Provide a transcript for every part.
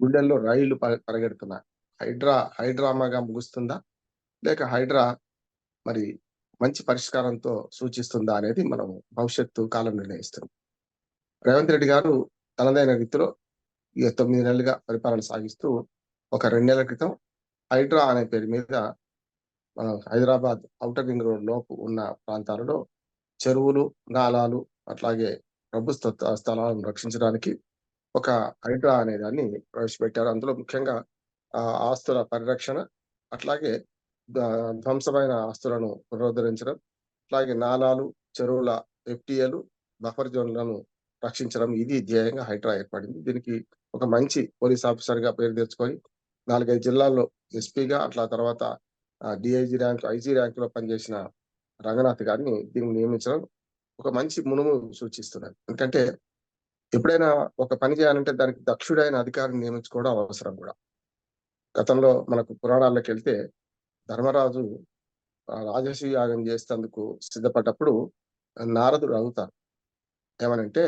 గుండెల్లో రైళ్ళు పరిగెడుతున్నాయి హైడ్రా హైడ్రామాగా ముగుస్తుందా? లేక హైడ్రా మరి మంచి పరిష్కారంతో సూచిస్తుందా అనేది మనం భవిష్యత్తు కాలం నిర్ణయిస్తుంది. రేవంత్ రెడ్డి గారు తనదైన రీతిలో ఈ తొమ్మిది నెలలుగా పరిపాలన సాగిస్తూ ఒక రెండు నెలల క్రితం హైడ్రా అనే పేరు మీద మన హైదరాబాద్ ఔటర్ రింగ్ రోడ్ లోపు ఉన్న ప్రాంతాలలో చెరువులు నాలాలు అట్లాగే ప్రభుత్వ స్థలాలను రక్షించడానికి ఒక హైడ్రా అనే దాన్ని ప్రవేశపెట్టారు. అందులో ముఖ్యంగా ఆ ఆస్తుల పరిరక్షణ అట్లాగే ధ్వంసమైన ఆస్తులను పునరుద్ధరించడం అట్లాగే నాలాలు చెరువుల ఎఫ్టీఏలు బఫర్ జోన్లను రక్షించడం ఇది ధ్యేయంగా హైడ్రా ఏర్పడింది. దీనికి ఒక మంచి పోలీస్ ఆఫీసర్గా పేరు తెచ్చుకొని నాలుగైదు జిల్లాల్లో ఎస్పీగా అట్లా తర్వాత డిఐజీ ర్యాంక్ ఐజీ ర్యాంక్లో పనిచేసిన రంగనాథ్ గారిని దీన్ని నియమించడం ఒక మంచి మునుము సూచిస్తున్నారు ఎందుకంటే ఎప్పుడైనా ఒక పని చేయాలంటే దానికి దక్షుడైన అధికారిని నియమించుకోవడం అవసరం కూడా. గతంలో మనకు పురాణాల్లోకి వెళ్తే ధర్మరాజు రాజసి యాగం చేసేందుకు సిద్ధపడ్డప్పుడు నారదుడు అడుగుతారు ఏమనంటే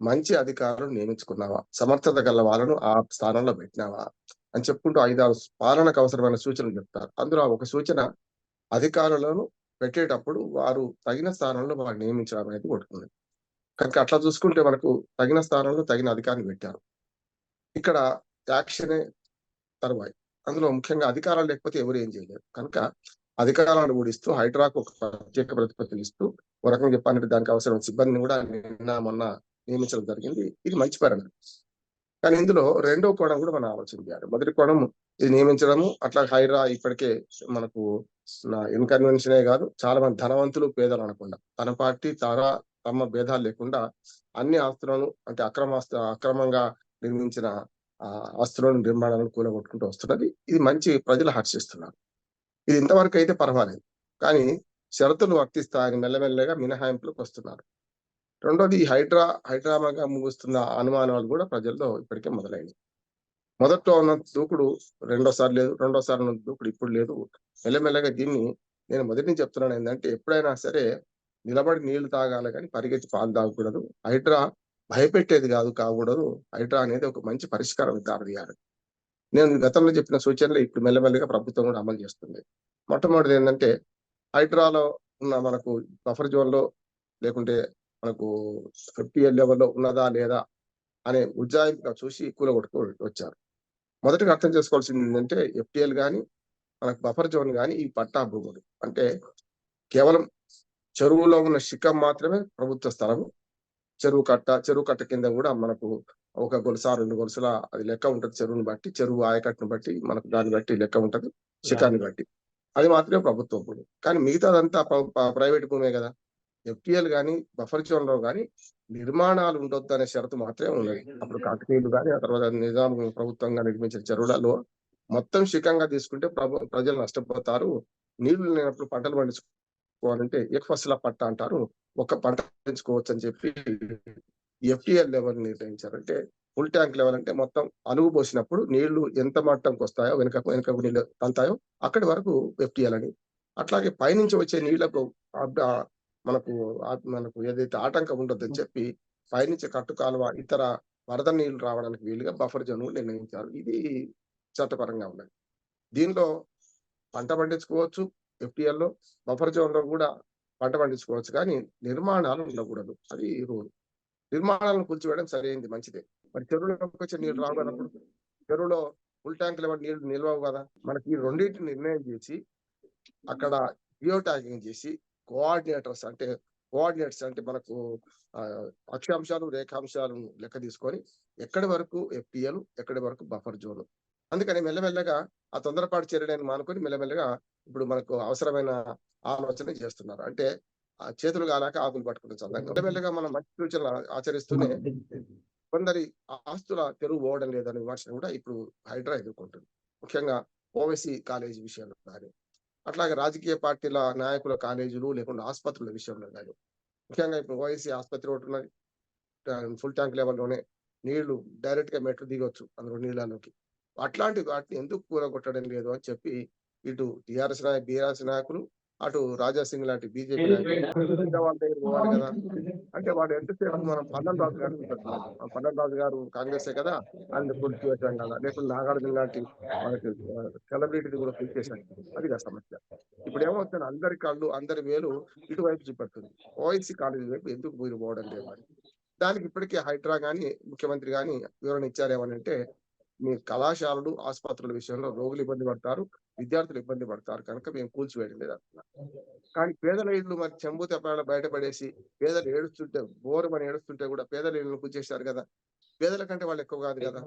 మంచి అధికారులు నియమించుకున్నావా? సమర్థత గల వాళ్ళను ఆ స్థానంలో పెట్టినావా? అని చెప్పుకుంటూ ఐదారు పాలనకు అవసరమైన సూచనలు చెప్తారు. అందులో ఒక సూచన అధికారులను పెట్టేటప్పుడు వారు తగిన స్థానంలో వారు నియమించడం అనేది ఉంటుంది కనుక అట్లా చూసుకుంటే మనకు తగిన స్థానంలో తగిన అధికారిని పెట్టారు. ఇక్కడ యాక్షనే తరువాయి. అందులో ముఖ్యంగా అధికారాలు లేకపోతే ఎవరు ఏం చేయలేరు. కనుక అధికారాలను ఊడిస్తూ హైడ్రాకు ఒక ప్రత్యేక ప్రతిపత్తులు ఇస్తూ ఒక రకంగా చెప్పాలంటే దానికి అవసరం సిబ్బందిని కూడా నిన్న మొన్న నియమించడం జరిగింది. ఇది మంచి పరిణామం. కానీ ఇందులో రెండో కోణం కూడా మనం ఆలోచన చేయాలి. మొదటి కోణం ఇది నియమించడము అట్లా హైడ్రా ఇప్పటికే మనకు ఇన్కన్వెన్షనే కాదు చాలా మంది ధనవంతులు పేదలు అనకుండా. తన పార్టీ తారా తమ భేదాలు లేకుండా అన్ని ఆస్తులను అంటే అక్రమ అక్రమంగా నిర్మించిన ఆ ఆస్తులను నిర్మాణాలను కూలగొట్టుకుంటూ వస్తున్నది. ఇది మంచి ప్రజలు హర్షిస్తున్నారు ఇది ఇంతవరకు అయితే పర్వాలేదు. కానీ షరతులు వర్తిస్తాయని మెల్లమెల్లగా మినహాయింపులకు వస్తున్నారు. రెండోది హైడ్రా హైడ్రామాగా ముగుస్తున్న అనుమానాలు కూడా ప్రజల్లో ఇప్పటికే మొదలైనవి. మొదట్లో ఉన్న దూకుడు రెండోసారి లేదు రెండోసారి ఉన్న దూకుడు ఇప్పుడు లేదు. మెల్లమెల్లగా దీన్ని నేను మొదటి నుంచి చెప్తున్నాను ఏంటంటే ఎప్పుడైనా సరే నిలబడి నీళ్ళు తాగాలి కానీ పరిగెత్తి పాలు తాగకూడదు. హైడ్రా భయపెట్టేది కాదు కాకూడదు. హైడ్రా అనేది ఒక మంచి పరిష్కారం దారితీయాలి నేను గతంలో చెప్పిన సూచనలు ఇప్పుడు మెల్లమెల్లగా ప్రభుత్వం కూడా అమలు చేస్తుంది. మొట్టమొదటిది ఏంటంటే హైడ్రాలో ఉన్న మనకు బఫర్ జోన్లో లేకుంటే మనకు ఎఫ్టీఎల్ లెవెల్లో ఉన్నదా లేదా అనే ఉజ్జాయింపుగా చూసి కూలగొట్టుకు వచ్చారు. మొదటగా అర్థం చేసుకోవాల్సింది ఏంటంటే ఎఫ్టీఎల్ కానీ మనకు బఫర్ జోన్ కానీ ఈ పట్టా భూములు. అంటే కేవలం చెరువులో ఉన్న శిఖం మాత్రమే ప్రభుత్వ స్థలము. చెరువు కట్ట చెరువు కట్ట కింద కూడా మనకు ఒక గొలుసా రెండు గొలుసుల అది లెక్క ఉంటది చెరువుని బట్టి చెరువు ఆయకట్టును బట్టి మనకు దాన్ని బట్టి లెక్క ఉంటది శిఖాన్ని బట్టి. అది మాత్రమే ప్రభుత్వ భూమి కానీ మిగతాదంతా ప్రైవేట్ భూమే కదా. ఎఫ్టీఎల్ కానీ బఫర్ జోన్లో కానీ నిర్మాణాలు ఉండొద్దు అనే షరతు మాత్రమే ఉన్నది. అప్పుడు కాకతీయులు కానీ ఆ తర్వాత నిజాం ప్రభుత్వంగా నిర్మించిన చెరువులలో మొత్తం శిఖంగా తీసుకుంటే ప్రభు ప్రజలు నష్టపోతారు. నీళ్ళు లేనప్పుడు పంటలు పండించుకోవాలంటే ఎక్ఫస్ల పట్ట అంటారు. ఒక పంట పెంచుకోవచ్చు అని చెప్పి ఎఫ్టీఎల్ లెవెల్ నిర్ణయించారు అంటే ఫుల్ ట్యాంక్ లెవెల్ అంటే మొత్తం అలుగు పోసినప్పుడు నీళ్ళు ఎంత మట్టంకి వస్తాయో వెనక వెనకకు నీళ్ళు తల్తాయో అక్కడి వరకు ఎఫ్టీఎల్ అని అట్లాగే పైనుంచి వచ్చే నీళ్ళకు మనకు మనకు ఏదైతే ఆటంకం ఉండొద్దని చెప్పి పైనుంచి కట్టు కాలువ ఇతర వరద నీళ్ళు రావడానికి వీలుగా బఫర్ జోన్ నిర్ణయించారు. ఇది చట్టపరంగా ఉన్నది. దీనిలో పంట పండించుకోవచ్చు FTL లో బఫర్ జోన్లో కూడా పంట పండించుకోవచ్చు కానీ నిర్మాణాలు ఉండకూడదు. అది రూల్. నిర్మాణాలను కూల్చివేయడం సరైనది మంచిదే. మరి చెరువులోకి వచ్చే నీళ్ళు రావు చెరువులో ఫుల్ ట్యాంక్ లెవెల్ నీళ్ళు నిల్వవు కదా? మనకి ఈ రెండింటిని నిర్ణయం చేసి అక్కడ జియో ట్యాగింగ్ చేసి కోఆర్డినేటర్స్ అంటే కోఆర్డినేట్స్ అంటే మనకు అక్షాంశాలు రేఖాంశాలను లెక్క తీసుకొని ఎక్కడి వరకు ఎఫ్టిఎల్ ఎక్కడి వరకు బఫర్ జోన్ అందుకని మెల్లమెల్లగా ఆ తొందరపాటు చర్యలను మానుకొని మెల్లమెల్లగా ఇప్పుడు మనకు అవసరమైన ఆలోచన చేస్తున్నారు. అంటే ఆ చేతులు కాలాక ఆకులు పట్టుకునే చందంగా మెల్లమెల్లగా మనం మంచి సూచనలు ఆచరిస్తూనే కొందరి ఆస్తుల తెరువు పోవడం లేదనే విమర్శను కూడా ఇప్పుడు హైడ్రా ఎదుర్కొంటుంది. ముఖ్యంగా ఓవైసీ కాలేజీ విషయంలో కానీ అట్లాగే రాజకీయ పార్టీల నాయకుల కాలేజీలు లేకుండా ఆసుపత్రుల విషయంలో కానీ ముఖ్యంగా ఇప్పుడు ఓవైసీ ఆసుపత్రి ఒకటి ఉన్నది. ఫుల్ ట్యాంక్ లెవెల్లోనే నీళ్ళు డైరెక్ట్గా మెట్లు దిగొచ్చు అందులో నీళ్ళలోకి. అట్లాంటి వాటిని ఎందుకు కూలగొట్టడం లేదు అని చెప్పి ఇటు టిఆర్ఎస్ నాయకు బీఆర్ఎస్ నాయకులు అటు రాజా సింగ్ లాంటి బీజేపీ నాయకులు వాళ్ళ దగ్గర పోవాలి కదా. అంటే వాడు ఎంతసేపు మనం పన్నెండు రాజు గారు పన్నెండు రాజు గారు కాంగ్రెసే కదా. ఆయన పులిచి పెట్టాం కదా లేకపోతే నాగార్జున లాంటి మనకి సెలబ్రిటీ కూడా పిలిచేశాం అది కదా సమస్య. ఇప్పుడు ఏమవుతుంది? అందరి కళ్ళు అందరి వేలు ఇటువైపు చూపెడుతుంది. ఓఎన్సీ కాలేజీ వైపు ఎందుకు మీరు పోవడం లేదు దానికి ఇప్పటికే హైడ్రా గాని ముఖ్యమంత్రి గాని వివరణ ఇచ్చారేమనంటే మీ కళాశాలలు ఆసుపత్రుల విషయంలో రోగులు ఇబ్బంది పడతారు విద్యార్థులు ఇబ్బంది పడతారు కనుక మేము కూల్చివేయడం లేదు అంటున్నాం కానీ పేదల ఇళ్ళు మరి చెంబు తెప్పాల బయటపడేసి పేదలు ఏడుస్తుంటే బోరు మనం ఏడుస్తుంటే కూడా పేదల ఇళ్ళను కూల్చేశారు కదా. పేదల కంటే వాళ్ళు ఎక్కువ కాదు కదా.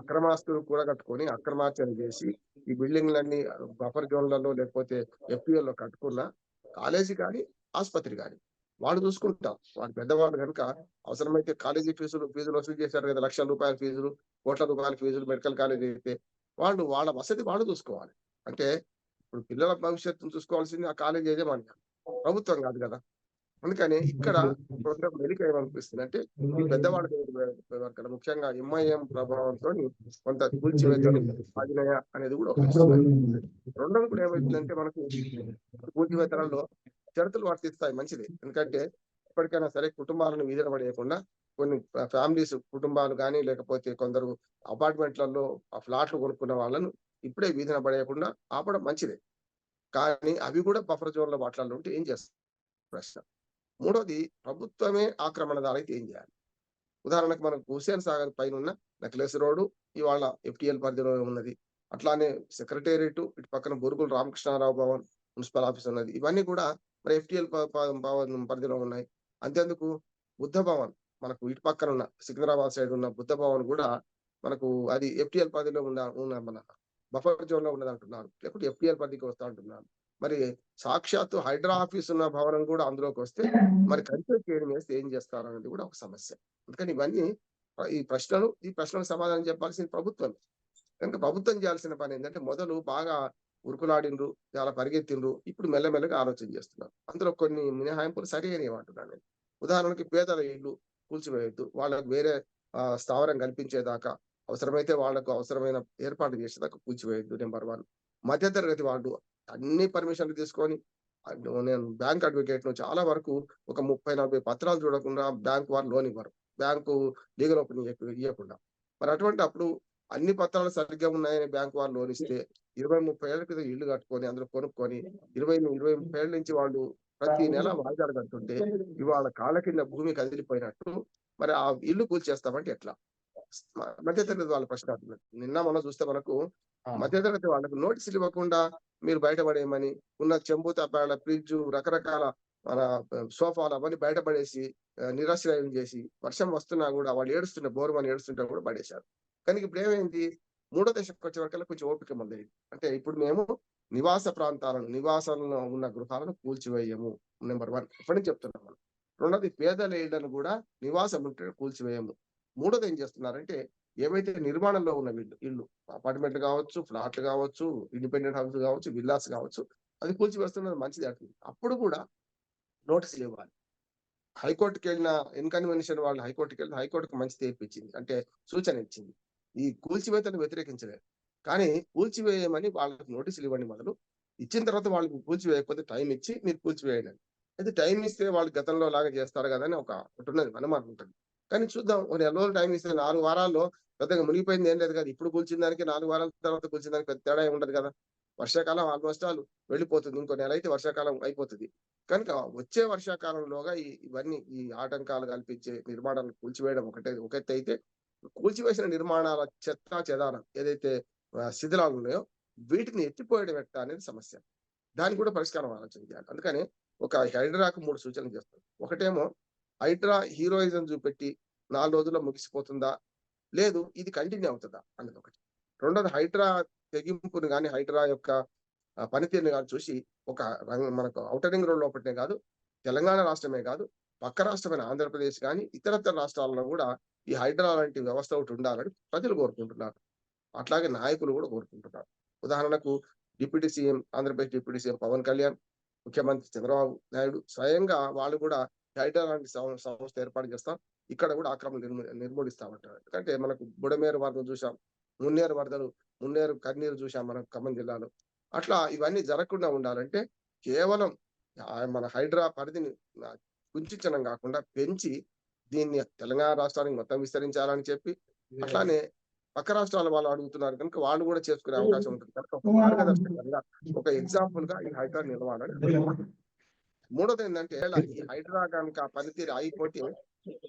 అక్రమాస్తులు కూడా కట్టుకొని అక్రమార్చన చేసి ఈ బిల్డింగ్లన్నీ బఫర్ జోన్లలో లేకపోతే ఎఫ్పిఎల్లో కట్టుకున్న కాలేజీ కానీ ఆసుపత్రి కానీ వాడు చూసుకుంటాం. వాడు పెద్దవాళ్ళు కనుక అవసరమైతే కాలేజీ ఫీజులు ఫీజులు వసూలు చేశారు కదా లక్షల రూపాయల ఫీజులు కోట్ల రూపాయల ఫీజులు మెడికల్ కాలేజ్ అయితే వాళ్ళు వాళ్ళ వసతి వాళ్ళు చూసుకోవాలి. అంటే ఇప్పుడు పిల్లల భవిష్యత్తును చూసుకోవాల్సింది ఆ కాలేజ్ మనకి ప్రభుత్వం కాదు కదా. అందుకని ఇక్కడ ప్రోగ్రామ్ వెలిక ఏమనిపిస్తుంది అంటే ఈ పెద్దవాళ్ళ దగ్గర ముఖ్యంగా ఎంఐఎం ప్రభావంతో కొంత కూల్చివేతలు అనేది కూడా ఒక విషయం. కూడా ఏమవుతుందంటే మనకు కూల్చివేతలలో షరతులు వర్తిస్తాయి మంచిది. ఎందుకంటే ఎప్పటికైనా సరే కుటుంబాలను వీధిన పడేయకుండా కొన్ని ఫ్యామిలీస్ కుటుంబాలు కానీ లేకపోతే కొందరు అపార్ట్మెంట్లలో ఆ ఫ్లాట్లు కొనుక్కున్న వాళ్ళను ఇప్పుడే వీధిన పడేయకుండా ఆపడం మంచిదే. కానీ అవి కూడా బఫర్ జోన్ల లో ఉంటే ఏం చేస్తారు ప్రశ్న. మూడోది ప్రభుత్వమే ఆక్రమణదారైతే ఏం చేయాలి? ఉదాహరణకు మనకు హుసేన్ సాగర్ పైన ఉన్న నెక్లెస్ రోడ్డు ఇవాళ ఎఫ్టిఎల్ పరిధిలో ఉన్నది. అట్లానే సెక్రటేరియట్ ఇటు పక్కన బొరుగులు రామకృష్ణారావు భవన్ మున్సిపల్ ఆఫీస్ ఉన్నది. ఇవన్నీ కూడా మరి ఎఫ్టిఎల్ పరిధిలో ఉన్నాయి. అంతేందుకు బుద్ధ భవన్ మనకు ఇటు పక్కన ఉన్న సికింద్రాబాద్ సైడ్ ఉన్న బుద్ధ భవన్ కూడా మనకు అది ఎఫ్టిఎల్ పరిధిలో ఉన్న ఉన్న మన బఫర్ జోన్లో ఉన్నది అంటున్నారు. లేకపోతే ఎఫ్టిఎల్ పరిధికి వస్తా అంటున్నారు. మరి సాక్షాత్తు హైడ్రా ఆఫీస్ ఉన్న భవనం కూడా అందులోకి వస్తే మరి కన్సిడర్ చేయడం వేస్తే ఏం చేస్తారు అనేది కూడా ఒక సమస్య. అందుకని ఇవన్నీ ఈ ప్రశ్నలు ఈ ప్రశ్నలకు సమాధానం చెప్పాల్సింది ప్రభుత్వం కనుక ప్రభుత్వం చేయాల్సిన పని ఏంటంటే మొదలు బాగా ఉరుకులాడిండ్రు చాలా పరిగెత్తిండ్రు ఇప్పుడు మెల్లమెల్లగా ఆలోచన చేస్తున్నారు. అందులో కొన్ని మినహాయింపులు సరి అని ఏమంటున్నాను నేను. ఉదాహరణకి పేదల ఇల్లు కూల్చివేయద్దు వాళ్ళకు వేరే స్థావరం కల్పించేదాకా అవసరమైతే వాళ్ళకు అవసరమైన ఏర్పాటు చేసేదాకా కూల్చివేయద్దు నెంబర్ వన్. మధ్యతరగతి వాళ్ళు అన్ని పర్మిషన్లు తీసుకొని నేను బ్యాంక్ అడ్వకేట్ను చాలా వరకు ఒక ముప్పై నలభై పత్రాలు చూడకుండా బ్యాంక్ వారు లోన్ ఇవ్వరు. బ్యాంకు లీగల్ ఓపెన్ ఇవ్వకుండా మరి అటువంటి అప్పుడు అన్ని పత్రాలు సరిగ్గా ఉన్నాయని బ్యాంక్ వారు లోన్ ఇస్తే ఇరవై ముప్పై ఏళ్ళ క్రితం ఇల్లు కట్టుకొని అందులో కొనుక్కొని ఇరవై ఇరవై ముప్పై ఏళ్ళ నుంచి వాళ్ళు ప్రతి నెల వాయిదాలు కడుతుంటే ఇవాళ కాళ్ళ కింద భూమి కదిలిపోయినట్టు మరి ఆ ఇల్లు కూల్చేస్తామంటే ఎట్లా? మధ్యతరగతి వాళ్ళ ప్రశ్న నిన్న మనం చూస్తే మనకు మధ్యతరగతి వాళ్ళకు నోటీసులు ఇవ్వకుండా మీరు బయటపడేయమని ఉన్న చెంబు తప్పాల ఫ్రిడ్జ్ రకరకాల మన సోఫాలు అవన్నీ బయటపడేసి నిరాశ్రయం చేసి వర్షం వస్తున్నా కూడా వాళ్ళు ఏడుస్తుంటే బోర్మని ఏడుస్తుంటే కూడా పడేశారు. కానీ ఇప్పుడు ఏమైంది? మూడో దశకు వచ్చే వరకు కొంచెం ఓపిక మొదలైంది అంటే ఇప్పుడు మేము నివాస ప్రాంతాలను నివాసాలను ఉన్న గృహాలను కూల్చివేయము. Number one. ఇప్పటి నుంచి చెప్తున్నాం మనం. రెండోది పేదల ఇళ్ళను కూడా నివాసం ఉంటే కూల్చివేయము. మూడోది ఏం చేస్తున్నారంటే ఏవైతే నిర్మాణంలో ఉన్న వీళ్ళు ఇల్లు అపార్ట్మెంట్లు కావచ్చు ఫ్లాట్లు కావచ్చు ఇండిపెండెంట్ హౌస్ కావచ్చు విల్లాస్ కావచ్చు అది కూల్చివేస్తున్నది మంచిది అంటుంది అప్పుడు కూడా నోటీసులు ఇవ్వాలి. హైకోర్టుకి వెళ్ళిన ఇన్కన్వెన్షన్ వాళ్ళు హైకోర్టుకి వెళ్ళిన హైకోర్టుకు మంచి తీర్పు ఇచ్చింది. అంటే సూచన ఇచ్చింది. ఈ కూల్చివేతను వ్యతిరేకించలేదు. కానీ కూల్చివేయమని వాళ్ళకి నోటీసులు ఇవ్వండి మొదలు. ఇచ్చిన తర్వాత వాళ్ళకి కూల్చివేయకపోతే టైం ఇచ్చి మీరు కూల్చివేయండి. అయితే టైం ఇస్తే వాళ్ళు గతంలో లాగా చేస్తారు కదా అని ఒక ఉంటున్నది అనుమానం ఉంటుంది. కానీ చూద్దాం ఒక నెల రోజులు టైం ఇస్తే నాలుగు వారాల్లో పెద్దగా మునిగిపోయింది ఏం లేదు కదా. ఇప్పుడు కూల్చిన దానికి నాలుగు వారాల తర్వాత కూల్చిన దానికి పెద్ద తేడా ఉండదు కదా. వర్షాకాలం ఆల్మోస్ట్ ఆల్ వెళ్ళిపోతుంది. ఇంకో నెల అయితే వర్షాకాలం అయిపోతుంది. కనుక వచ్చే వర్షాకాలంలోగా ఈ ఇవన్నీ ఈ ఆటంకాలు కల్పించే నిర్మాణాలు కూల్చివేయడం ఒకటే ఒకటి అయితే కూల్చివేసిన నిర్మాణాల చెత్త చెదారం ఏదైతే శిథిలాలు ఉన్నాయో వీటిని ఎత్తిపోయడం ఎట్టా అనేది సమస్య. దానికి కూడా పరిష్కారం ఆలోచన చేయాలి. అందుకని ఒక హైడ్రాకు మూడు సూచనలు చేస్తాం ఒకటేమో హైడ్రా హీరోయిజం చూపెట్టి నాలుగు రోజుల్లో ముగిసిపోతుందా? లేదు ఇది కంటిన్యూ అవుతుందా? అన్నది ఒకటి. రెండోది హైడ్రా తెగింపును కానీ హైడ్రా యొక్క పనితీరుని కానీ చూసి ఒక మనకు ఔటర్ రింగ్ రోడ్ లోపలనే కాదు తెలంగాణ రాష్ట్రమే కాదు పక్క రాష్ట్రమైన ఆంధ్రప్రదేశ్ కానీ ఇతరత్ర రాష్ట్రాలలో కూడా ఈ హైడ్రా లాంటి వ్యవస్థ ఒకటి ఉండాలని ప్రజలు కోరుకుంటున్నారు. అట్లాగే నాయకులు కూడా కోరుకుంటున్నారు. ఉదాహరణకు deputy CM Andhra Pradesh deputy CM Pawan Kalyan ముఖ్యమంత్రి చంద్రబాబు నాయుడు స్వయంగా వాళ్ళు కూడా హైడ్రా లాంటి సంస్థ ఏర్పాటు చేస్తాం ఇక్కడ కూడా ఆక్రమణ నిర్మూ నిర్మూలిస్తామంటారు. ఎందుకంటే మనకు బుడమేరు వరదలు చూసాం మున్నేరు వరదలు మున్నేరు కన్నీరు చూసాం మనం ఖమ్మం జిల్లాలో. అట్లా ఇవన్నీ జరగకుండా ఉండాలంటే కేవలం మన హైడ్రా పరిధిని ఆహ్, కుంచించడం కాకుండా పెంచి దీన్ని తెలంగాణ రాష్ట్రానికి మొత్తం విస్తరించాలని చెప్పి అట్లానే పక్క రాష్ట్రాల వాళ్ళు అడుగుతున్నారు కనుక వాళ్ళు కూడా చేసుకునే అవకాశం ఉంటుంది. కనుక ఒక మార్గదర్శకంగా ఒక ఎగ్జాంపుల్గా ఈ హైడ్రా నిలవాలని మూడోది ఏంటంటే ఈ హైడ్రా కనుక పనితీరు అయిపోతే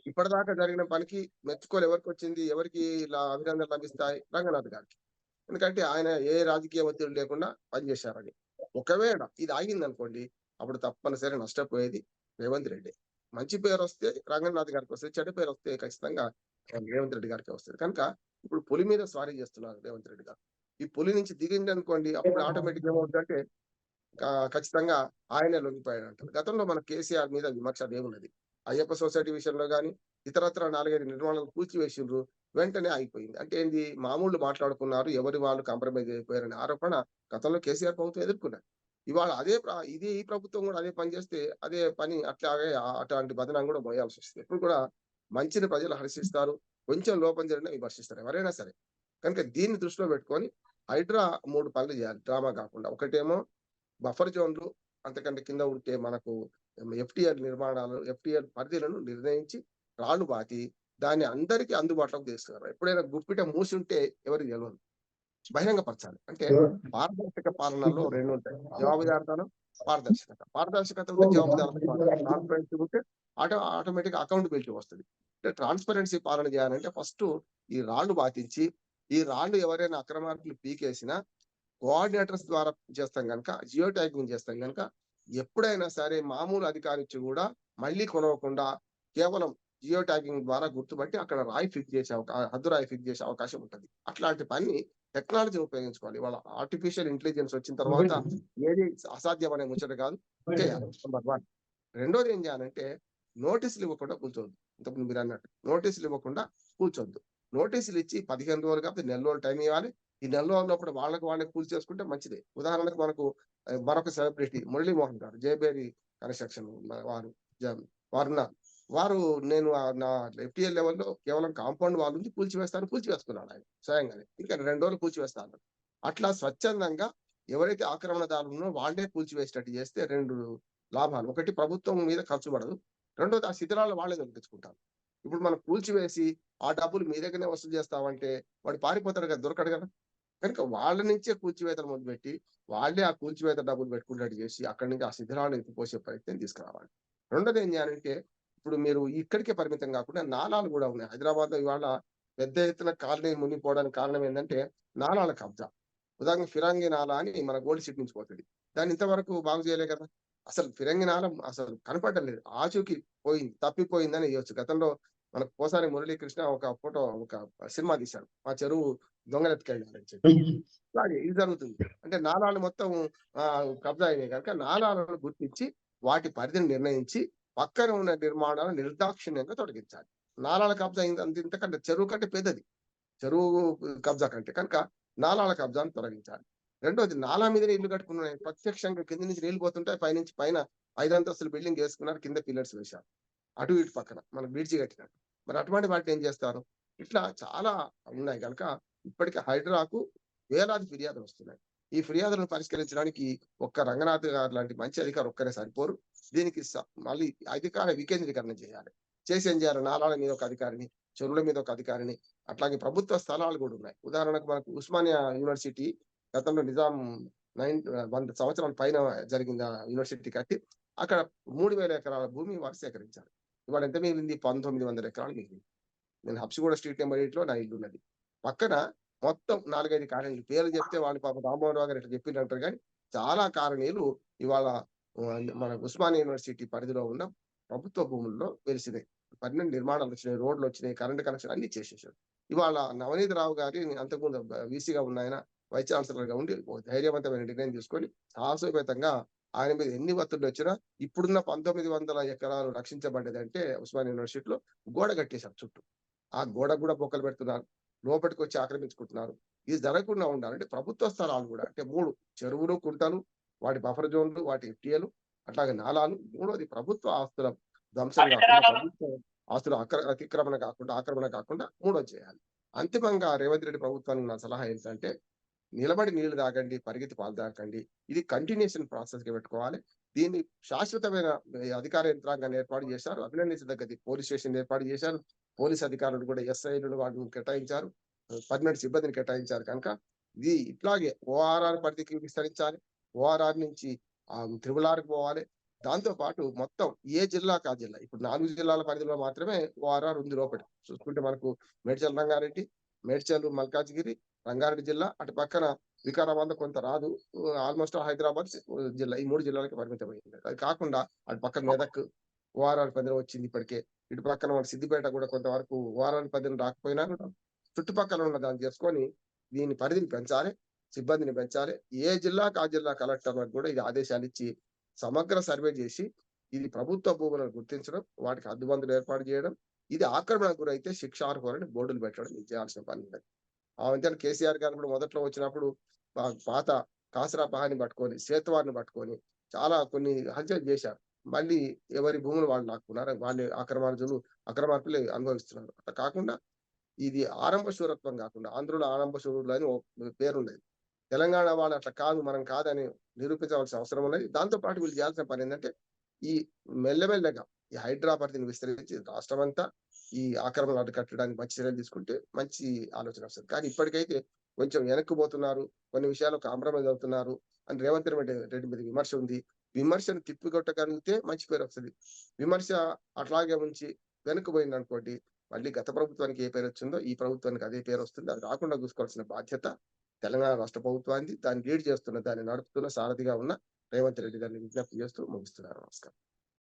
ఇప్పటిదాకా జరిగిన పనికి మెచ్చుకోలు ఎవరికి వచ్చింది? ఎవరికి ఇలా అభినందనలు లభిస్తాయి రంగనాథ్ గారికి. ఎందుకంటే ఆయన ఏ రాజకీయ ఒత్తిడి లేకుండా పనిచేశారని. ఒకవేళ ఇది ఆగింది అనుకోండి అప్పుడు తప్పనిసరి నష్టపోయేది రేవంత్ రెడ్డి. మంచి పేరు వస్తే రంగనాథ్ గారికి వస్తుంది చెడ్డ పేరు వస్తే ఖచ్చితంగా రేవంత్ రెడ్డి గారికి వస్తుంది. కనుక ఇప్పుడు పులి మీద స్వారీ చేస్తున్నారు రేవంత్ రెడ్డి గారు. ఈ పులి నుంచి దిగింది అనుకోండి అప్పుడు ఆటోమేటిక్ ఏమవుతుందంటే ఖచ్చితంగా ఆయనే లొంగిపోయాడు అంటారు గతంలో మన కేసీఆర్ మీద విమర్శ ఏమున్నది అయ్యప్ప సొసైటీ విషయంలో కానీ ఇతరత్ర నాలుగైదు నిర్మాణాలు పూర్చివేసిండ్రు వెంటనే అయిపోయింది అంటే ఏంది? మామూలు మాట్లాడుకున్నారు ఎవరి వాళ్ళు కాంప్రమైజ్ అయిపోయారనే ఆరోపణ గతంలో కేసీఆర్ ప్రభుత్వం ఎదుర్కొన్నారు ఇవాళ అదే ఇది ఇదే ఈ ప్రభుత్వం కూడా అదే పని చేస్తే అదే పని అట్లాగే అట్లాంటి బదనం కూడా మోయాల్సి వస్తుంది. ఎప్పుడు కూడా మంచిని ప్రజలు హర్షిస్తారు కొంచెం లోపం జరిగినా విమర్శిస్తారు ఎవరైనా సరే. కనుక దీన్ని దృష్టిలో పెట్టుకొని హైడ్రా మూడు పనులు చేయాలి డ్రామా కాకుండా. ఒకటేమో బఫర్ జోన్లు అంతకంటే కింద ఉంటే మనకు ఎఫ్టీఆర్ నిర్మాణాలు ఎఫ్టీఆర్ పరిధిలను నిర్ణయించి రాళ్ళు బాతి దాన్ని అందరికీ అందుబాటులోకి తీసుకున్నారు ఎప్పుడైనా గుప్పిట మూసి ఉంటే ఎవరికి తెలియదు బహిరంగపరచాలి. అంటే పారదర్శక పాలనలో రెండు ఉంటాయి. జవాబుదారితనం పారదర్శకత. పారదర్శకత ఉంటే జవాబుదారితనం ట్రాన్స్పరెన్సీ ఉంటే ఆటో ఆటోమేటిక్ అకౌంటబిలిటీ వస్తుంది. అంటే ట్రాన్స్పరెన్సీ పాలన చేయాలంటే ఫస్ట్ ఈ రాళ్ళు బాతించి ఈ రాళ్ళు ఎవరైనా అక్రమార్కులు పీకేసినా కోఆర్డినేటర్స్ ద్వారా చేస్తాం కనుక జియో ట్యాగింగ్ చేస్తాం కనుక ఎప్పుడైనా సరే మామూలు అధికారి ఇచ్చి కూడా మళ్ళీ కొనవకుండా కేవలం జియో ట్యాగింగ్ ద్వారా గుర్తుపట్టి అక్కడ రాయి ఫిక్స్ చేసే అవకాశం హద్దు రాయి ఫిక్స్ చేసే అవకాశం ఉంటుంది. అట్లాంటి పని టెక్నాలజీని ఉపయోగించుకోవాలి. వాళ్ళ ఆర్టిఫిషియల్ ఇంటెలిజెన్స్ వచ్చిన తర్వాత ఏది అసాధ్యం అనే ముచ్చట కాదు. చేయాలి. నెంబర్ వన్ రెండోది ఏం చేయాలంటే నోటీసులు ఇవ్వకుండా కూర్చోవద్దు. ఇంతకుముందు మీరు అన్నట్టు నోటీసులు ఇవ్వకుండా కూర్చోవద్దు. నోటీసులు ఇచ్చి పదిహేను రోజులు కాబట్టి నెల రోజులు టైం ఇవ్వాలి. ఈ నెల రోజుల లోపల వాళ్ళకి వాళ్ళే కూల్ చేసుకుంటే మంచిదే. ఉదాహరణకు మనకు మరొక సెలబ్రిటీ మురళీమోహన్ గారు జయబేరి కన్స్ట్రక్షన్ వారు జ- వారు నేను ఆ నా ఎఫ్టీఎల్ లెవెల్లో కేవలం కాంపౌండ్ వాళ్ళు ఉంది కూల్చివేస్తాను కూల్చివేస్తున్నాడు ఆయన స్వయంగానే. ఇంకా రెండు రోజులు కూల్చివేస్తాను. అట్లా స్వచ్ఛందంగా ఎవరైతే ఆక్రమణదారులు ఉన్నారో వాళ్ళే కూల్చివేసేటట్టు చేస్తే రెండు లాభాలు. ఒకటి ప్రభుత్వం మీద ఖర్చు పడదు. రెండోది ఆ శిథిరాలు వాళ్ళే దొరికించుకుంటారు ఇప్పుడు మనం కూల్చివేసి ఆ డబ్బులు మీ దగ్గరనే వసూలు చేస్తామంటే వాడు పారిపోతాడు కదా దొరకడు కదా. కనుక వాళ్ళ నుంచే కూల్చివేతలు మొదలుపెట్టి వాళ్ళే ఆ కూల్చివేత డబ్బులు పెట్టుకున్నట్టు చేసి అక్కడి నుంచి ఆ శిథిరాలను ఎత్తిపోసే ప్రయత్నం తీసుకురావాలి. రెండోది ఏం చేయాలంటే ఇప్పుడు మీరు ఇక్కడికే పరిమితం కాకుండా నాలాలు కూడా ఉన్నాయి. హైదరాబాద్లో ఇవాళ పెద్ద ఎత్తున కాలనీ మునిగిపోవడానికి కారణం ఏంటంటే నాలాల కబ్జా. ఉదాహరణ ఫిరంగి నాలా అని మన గోల్డ్ సిటీ నుంచి పోతుంది. దాన్ని ఇంతవరకు బాగు చేయలే కదా. అసలు ఫిరంగి నాల అసలు కనపడలేదు ఆచూకి పోయింది తప్పిపోయిందని ఇవ్వచ్చు గతంలో మన కోసారి మురళీకృష్ణ ఒక ఫోటో ఒక సినిమా తీశాడు మా చెరువు దొంగలెత్తుకెళ్ళాలని చెప్పి. అలాగే ఇది జరుగుతుంది. అంటే నాలాలు మొత్తం కబ్జా అయినాయి కనుక నాలాలను గుర్తించి వాటి పరిధిని నిర్ణయించి పక్కన ఉన్న నిర్మాణాలను నిర్దాక్షిణ్యంగా తొలగించాలి. నాలాల కబ్జా అంత ఇంతకంటే చెరువు కంటే పెద్దది. చెరువు కబ్జా కంటే కనుక నాలాల కబ్జాను తొలగించాలి. రెండోది నాలా మీద ఇల్లు కట్టుకున్నాయి ప్రత్యక్షంగా కింద నుంచి నీళ్ళు పోతుంటాయి. పైనుంచి పైన ఐదు అంతస్తులు బిల్డింగ్ వేసుకున్నారు. కింద పిల్లర్స్ వేశారు. అటు ఇటు పక్కన మన బ్రిడ్జి కట్టినట్టు మరి అటువంటి వాటిని ఏం చేస్తారు? ఇట్లా చాలా ఉన్నాయి. కనుక ఇప్పటికే హైడ్రాకు వేలాది ఫిర్యాదులు వస్తున్నాయి. ఈ ఫిర్యాదులను పరిష్కరించడానికి ఒక్క రంగనాథ్ గారు లాంటి మంచి అధికారి ఒక్కరే సరిపోరు. దీనికి మళ్ళీ అధికార వికేంద్రీకరణ చేయాలి. చేసి ఏం చేయాలి? నాలాల మీద ఒక అధికారిని చెరువుల మీద ఒక అధికారిని అట్లాగే ప్రభుత్వ స్థలాలు కూడా ఉన్నాయి. ఉదాహరణకు మనకు ఉస్మానియా యూనివర్సిటీ గతంలో నిజాం నైన్ వంద సంవత్సరాల పైన జరిగింది యూనివర్సిటీ కట్టి అక్కడ మూడు వేల ఎకరాల భూమి వారు సేకరించారు. ఇవాళ ఎంత మిగిలింది? పంతొమ్మిది వందల ఎకరాలు మిగిలింది. నేను హబ్సిగూడ స్ట్రీట్ నెంబర్ ఎయిట్లో నా ఇల్లు ఉన్నది పక్కన మొత్తం నాలుగైదు కారణాలు పేర్లు చెప్తే వాళ్ళు పాప రామ్మోహన్ గారు ఇట్లా చెప్పిందంటారు కానీ చాలా కాలనీలు ఇవాళ మన ఉస్మానియా యూనివర్సిటీ పరిధిలో ఉన్న ప్రభుత్వ భూముల్లో వెలిసినాయి. పన్నెండు నిర్మాణాలు వచ్చినాయి రోడ్లు వచ్చినాయి కరెంట్ కనెక్షన్ అన్ని చేసేసారు. ఇవాళ నవనీత్ రావు గారి అంతకుముందు వీసీగా ఉన్న ఆయన వైస్ ఛాన్సలర్గా ఉండి ధైర్యవంతమైన నిర్ణయం తీసుకొని సాహసోపేతంగా ఆయన మీద ఎన్ని ఒత్తిళ్ళు వచ్చినా ఇప్పుడున్న పంతొమ్మిది వందల ఎకరాలు రక్షించబడ్డది అంటే ఉస్మానియా యూనివర్సిటీలో గోడ కట్టేశారు చుట్టూ. ఆ గోడ కూడా బొక్కలు పెడుతున్నారు. లోపలికి వచ్చి ఆక్రమించుకుంటున్నారు. ఇది జరగకుండా ఉండాలంటే ప్రభుత్వ స్థలాలు కూడా అంటే మూడు చెరువులు కుంటలు వాటి బఫర్ జోన్లు వాటి ఎఫ్టీఏలు అట్లాగే నాలాలు మూడోది ప్రభుత్వ ఆస్తుల ధ్వంసం కాకుండా ఆస్తుల అతిక్రమణ కాకుండా ఆక్రమణ కాకుండా మూడోది చేయాలి. అంతిమంగా రేవంత్ రెడ్డి ప్రభుత్వానికి నా సలహా ఏంటంటే నిలబడి నీళ్ళు తాగండి పరిగెత్తి పాలు తాగండి. ఇది కంటిన్యూషన్ ప్రాసెస్గా పెట్టుకోవాలి. దీన్ని శాశ్వతమైన అధికార యంత్రాంగాన్ని ఏర్పాటు చేశారు. అభినందించదగ్గది పోలీస్ స్టేషన్ ఏర్పాటు చేశారు. పోలీస్ అధికారులు కూడా ఎస్ఐలు వాటిని కేటాయించారు. పర్మనెంట్ సిబ్బందిని కేటాయించారు కనుక ఇది ఇట్లాగే ఓఆర్ఆర్ పరిధికి విస్తరించాలి. ఓఆర్ఆర్ నుంచి ఆ త్రిబులార్కి పోవాలి. దాంతో పాటు మొత్తం ఏ జిల్లాకు ఆ జిల్లా ఇప్పుడు నాలుగు జిల్లాల పరిధిలో మాత్రమే ఓఆర్ఆర్ ఉంది లోపల. చూసుకుంటే మనకు మేడ్చల్ రంగారెడ్డి మేడ్చల్ మల్కాజ్గిరి రంగారెడ్డి జిల్లా అటు పక్కన వికారాబాద్ కొంత రాదు. ఆల్మోస్ట్ హైదరాబాద్ జిల్లా ఈ మూడు జిల్లాలకి పరిమితమైంది. అది కాకుండా అటు పక్కన మెదక్ ఓఆర్ఆర్ పరిధిలో వచ్చింది ఇప్పటికే. ఇటు పక్కన మన సిద్దిపేట కూడా కొంతవరకు వారానికి పది రాకపోయినా కూడా చుట్టుపక్కల ఉన్న దాన్ని చేసుకొని దీని పరిధిని పెంచాలి సిబ్బందిని పెంచాలి. ఏ జిల్లాకు ఆ జిల్లా కలెక్టర్లకు కూడా ఇది ఆదేశాలు ఇచ్చి సమగ్ర సర్వే చేసి ఇది ప్రభుత్వ భూములను గుర్తించడం వాటికి అద్దుబందులు ఏర్పాటు చేయడం ఇది ఆక్రమణకు గురైతే శిక్ష అర్హులని బోర్డులు పెట్టడం ఇది చేయాల్సిన పని ఉన్నది. ఆ విధంగా కేసీఆర్ గారు కూడా మొదట్లో వచ్చినప్పుడు పాత కాసరా పహాని పట్టుకొని సేతువారిని పట్టుకొని చాలా కొన్ని హత్యలు చేశారు. మళ్ళీ ఎవరి భూములు వాళ్ళు లాక్కున్నారు వాళ్ళు ఆక్రమార్జులు అక్రమార్పులే అనుభవిస్తున్నారు. అట్లా కాకుండా ఇది ఆరంభ శూరత్వం కాకుండా ఆంధ్రుల ఆరంభ శూరులు అని ఒక పేరున్నది తెలంగాణ వాళ్ళు అట్లా కాదు మనం కాదని నిరూపించవలసిన అవసరం ఉన్నది. దాంతో పాటు వీళ్ళు చేయాల్సిన పని ఏంటంటే ఈ మెల్లమెల్లగా ఈ హైడ్రా విస్తరించి రాష్ట్రం అంతా ఈ ఆక్రమణ అడ్డుకట్టడానికి మంచి చర్యలు తీసుకుంటే మంచి ఆలోచన వస్తుంది. కానీ ఇప్పటికైతే కొంచెం వెనక్కిపోతున్నారు కొన్ని విషయాలు కాంప్రమైజ్ అవుతున్నారు. అని రేవంత్ రెడ్డి రెడ్డి మీద విమర్శ ఉంది. విమర్శను తిప్పికొట్టగలిగితే మంచి పేరు వస్తుంది. విమర్శ అట్లాగే ఉంచి వెనక్కిపోయింది అనుకోండి మళ్ళీ గత ప్రభుత్వానికి ఏ పేరు వచ్చిందో ఈ ప్రభుత్వానికి అదే పేరు వస్తుంది. అది రాకుండా చూసుకోవాల్సిన బాధ్యత తెలంగాణ రాష్ట్ర ప్రభుత్వానికి దాన్ని లీడ్ చేస్తున్న దాన్ని నడుపుతున్న సారథిగా ఉన్న రేవంత్ రెడ్డి గారిని విజ్ఞప్తి చేస్తూ ముగిస్తున్నారు నమస్కారం.